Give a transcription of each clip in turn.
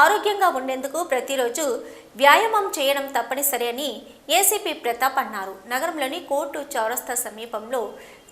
ఆరోగ్యంగా ఉండేందుకు ప్రతిరోజు వ్యాయామం చేయడం తప్పనిసరి అని ఏసీపీ ప్రతాప్ అన్నారు. నగరంలోని కోర్టు చౌరస్తా సమీపంలో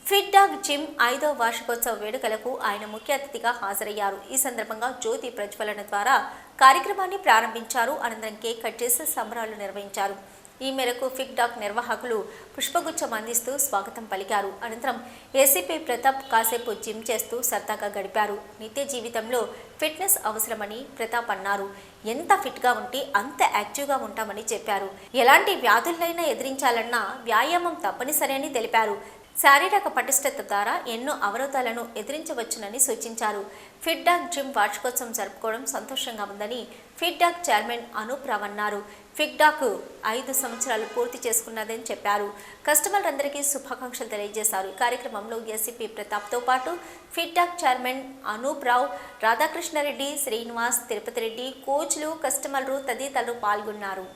ఫిట్ డాగ్ జిమ్ ఐదో వార్షికోత్సవ వేడుకలకు ఆయన ముఖ్య అతిథిగా హాజరయ్యారు. ఈ సందర్భంగా జ్యోతి ప్రజ్వలన ద్వారా కార్యక్రమాన్ని ప్రారంభించారు. అనంతరం కేక్ కట్ చేసి సంబరాలు నిర్వహించారు. ఈ మేరకు ఫిక్ డాక్ నిర్వాహకులు పుష్పగుచ్చం అందిస్తూ స్వాగతం పలికారు. అనంతరం ఏసీపీ ప్రతాప్ కాసేపు జిమ్ చేస్తూ సరదాగా గడిపారు. నిత్య జీవితంలో ఫిట్నెస్ అవసరమని ప్రతాప్ అన్నారు. ఎంత ఫిట్గా ఉంటే అంత యాక్టివ్గా ఉంటామని చెప్పారు. ఎలాంటి వ్యాధులైనా ఎదిరించాలన్నా వ్యాయామం తప్పనిసరి అని తెలిపారు. శారీరక పటిష్టత ద్వారా ఎన్నో అవరోధాలను ఎదిరించవచ్చునని సూచించారు. ఫిట్ డాగ్ జిమ్ వార్షికోత్సవం జరుపుకోవడం సంతోషంగా ఉందని Fit Doc chairman Anoop Rao అన్నారు. ఫిట్ డాక్ ఐదు సంవత్సరాలు పూర్తి చేసుకున్నదని చెప్పారు. కస్టమర్లందరికీ శుభాకాంక్షలు తెలియజేశారు. కార్యక్రమంలో ఎస్సీపీ ప్రతాప్తో పాటు fit doc chairman Anoop Rao Radhakrishna Reddy Srinivas Tirupati Reddy కోచ్లు కస్టమర్లు తదితరులు పాల్గొన్నారు.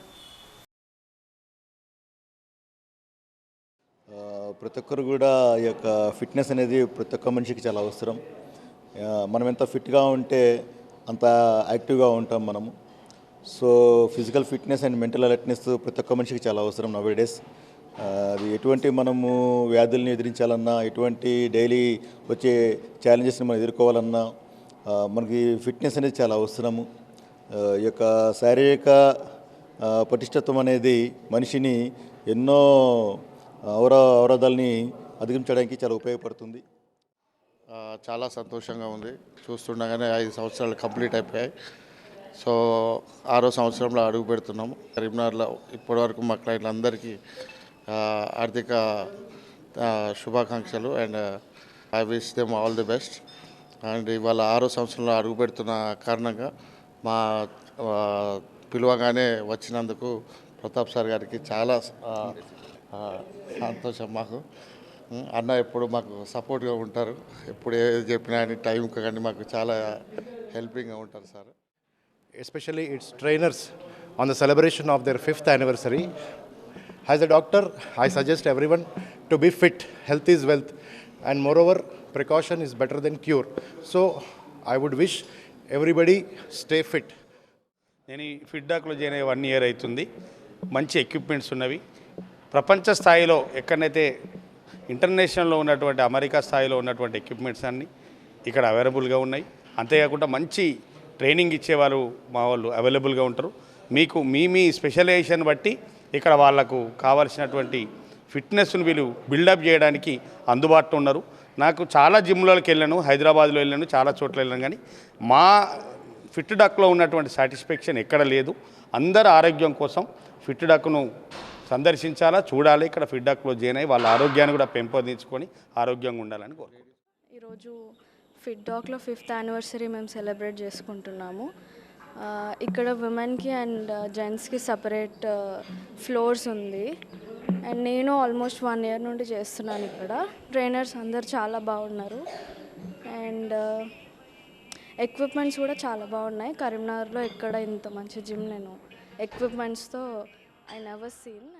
ప్రతి ఒక్కరు కూడా ఈ యొక్క ఫిట్నెస్ అనేది ప్రతి ఒక్క మనిషికి చాలా అవసరం. మనం ఎంత ఫిట్గా ఉంటే అంత యాక్టివ్గా ఉంటాం మనము. So physical fitness and mental alertness ప్రతి ఒక్క మనిషికి చాలా అవసరం నవ్ డేస్ అది ఎటువంటి మనము వ్యాధుల్ని ఎదిరించాలన్నా ఎటువంటి డైలీ వచ్చే ఛాలెంజెస్ని మనం ఎదుర్కోవాలన్నా మనకి ఫిట్నెస్ అనేది చాలా అవసరము. ఈ యొక్క శారీరక పటిష్టత్వం అనేది మనిషిని ఎన్నో అవర అవరోధాలని అధిగమించడానికి చాలా ఉపయోగపడుతుంది. చాలా సంతోషంగా ఉంది. చూస్తుండగానే ఐదు సంవత్సరాలు కంప్లీట్ అయిపోయాయి. సో ఆరో సంవత్సరంలో అడుగు పెడుతున్నాము. కరీంనగర్లో ఇప్పటివరకు మా క్లయింట్లందరికీ ఆర్థిక శుభాకాంక్షలు and I wish them all the best and ఇవాళ ఆరో సంవత్సరంలో అడుగు పెడుతున్న కారణంగా మా పిలువగానే వచ్చినందుకు ప్రతాప్ సార్ గారికి చాలా సంతోషం మాకు. అన్న ఎప్పుడు మాకు సపోర్ట్గా ఉంటారు. ఎప్పుడు ఏది చెప్పినా కానీ టైం కానీ మాకు చాలా హెల్పింగ్గా ఉంటారు sir. Especially it's trainers on the celebration of their fifth anniversary as a doctor I suggest every one to be fit health is wealth and moreover precaution is better than cure so I would wish everybody stay fit నేను ఈ fit చేయని one year అవుతుంది. మంచి equipments ఉన్నవి. ప్రపంచ స్థాయిలో ఎక్కడైతే ఇంటర్నేషనల్లో ఉన్నటువంటి అమెరికా స్థాయిలో ఉన్నటువంటి ఎక్విప్మెంట్స్ అన్నీ ఇక్కడ అవైలబుల్గా ఉన్నాయి. అంతేకాకుండా మంచి ట్రైనింగ్ ఇచ్చేవారు మా వాళ్ళు అవైలబుల్గా ఉంటారు. మీకు మీ మీ స్పెషలైజేషన్ బట్టి ఇక్కడ వాళ్ళకు కావాల్సినటువంటి ఫిట్నెస్ను వీళ్ళు బిల్డప్ చేయడానికి అందుబాటులో ఉన్నారు. నాకు చాలా జిమ్లకి వెళ్ళాను హైదరాబాద్లో వెళ్ళాను చాలా చోట్ల వెళ్ళాను కానీ మా ఫిట్ డక్లో ఉన్నటువంటి సాటిస్ఫాక్షన్ ఎక్కడ లేదు. అందరి ఆరోగ్యం కోసం ఫిట్ డక్ను సందర్శించాలా? చూడాలి. ఇక్కడ ఫిట్ క్లోజ్ జాయిన్ అయ్యి వాళ్ళ ఆరోగ్యాన్ని కూడా పెంపొందించుకొని ఆరోగ్యంగా ఉండాలని కోరుకుంటున్నాను ఈరోజు ఫిట్ డాక్లో ఫిఫ్త్ యానివర్సరీ మేము సెలబ్రేట్ చేసుకుంటున్నాము. ఇక్కడ ఉమెన్కి అండ్ జెంట్స్కి సపరేట్ ఫ్లోర్స్ ఉంది. అండ్ నేను ఆల్మోస్ట్ వన్ ఇయర్ నుండి చేస్తున్నాను ఇక్కడ. ట్రైనర్స్ అందరు చాలా బాగున్నారు. అండ్ ఎక్విప్మెంట్స్ కూడా చాలా బాగున్నాయి. కరీంనగర్లో ఎక్కడ ఇంత మంచి జిమ్ నేను ఎక్విప్మెంట్స్తో I never seen.